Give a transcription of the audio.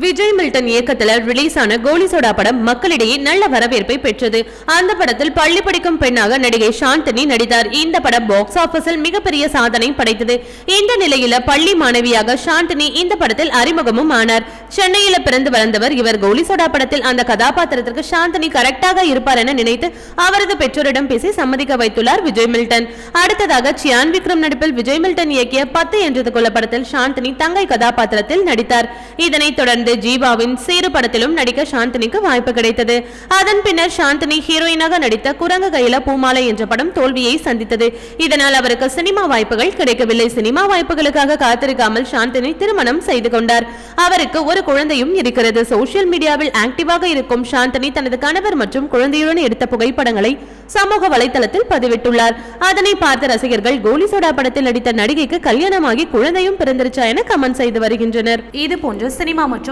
Vijay Milton இயக்கத்தில் release ஆன கோலி soda படம் மக்களிடையே நல்ல வரவேற்பை பெற்றது. அந்த படத்தில் பள்ளி படிக்கும் பெண்ணாக நடிகை சாந்தினி நடித்தார். இந்த படம் பாக்ஸ் ஆபீஸில் மிகப்பெரிய சாதனை படைத்தது. இந்த நிலையில பள்ளி மாணவியாக சாந்தினி இந்த படத்தில் அறிமுகமும் ஆனார். சென்னையில பிறந்து வளர்ந்தவர் இவர். கோலி சோடா படத்தில் அந்த கதாபாத்திரத்திற்கு சாந்தினி கரெக்டாக இருப்பார் என நினைத்து அவரது பெற்றோரிடம் பேசி சம்மதிக்க வைத்துள்ளார் விஜய் மில்டன். அடுத்ததாக சியான் விக்ரம் நடிப்பில் விஜய் மில்டன் இயக்கிய பத்து என்றது கொள்ள படத்தில் சாந்தினி தங்கை கதாபாத்திரத்தில் நடித்தார். இதனைத் தொடர்ந்து ஜீவாவின் சீரு படத்திலும் நடிக்க சாந்தினிக்கு வாய்ப்பு கிடைத்தது. அதன் பின்னர் சாந்தினி ஹீரோயினாக நடித்த குரங்கு கையில பூமாலை என்ற படம் தோல்வியை சந்தித்தது. இதனால் அவருக்கு சினிமா வாய்ப்புகள் கிடைக்கவில்லை. சினிமா வாய்ப்புகளுக்காக காத்திருக்காமல் சாந்தினி திருமணம் செய்து கொண்டார். அவருக்கு ஒரு குழந்தையும் இருக்கிறது. சோசியல் மீடியாவில் ஆக்டிவாக இருக்கும் சாந்தினி தனது கணவர் மற்றும் குழந்தையுடன் எடுத்த புகைப்படங்களை சமூக வலைதளத்தில் பதிவிட்டுள்ளார். அதனை பார்த்த ரசிகர்கள் கோலி சோடா படத்தில் நடித்த நடிகைக்கு கல்யாணமாகி குழந்தையும் பிறந்திருச்சா என கமெண்ட் செய்து வருகின்றனர். இது போன்ற சினிமா மற்றும்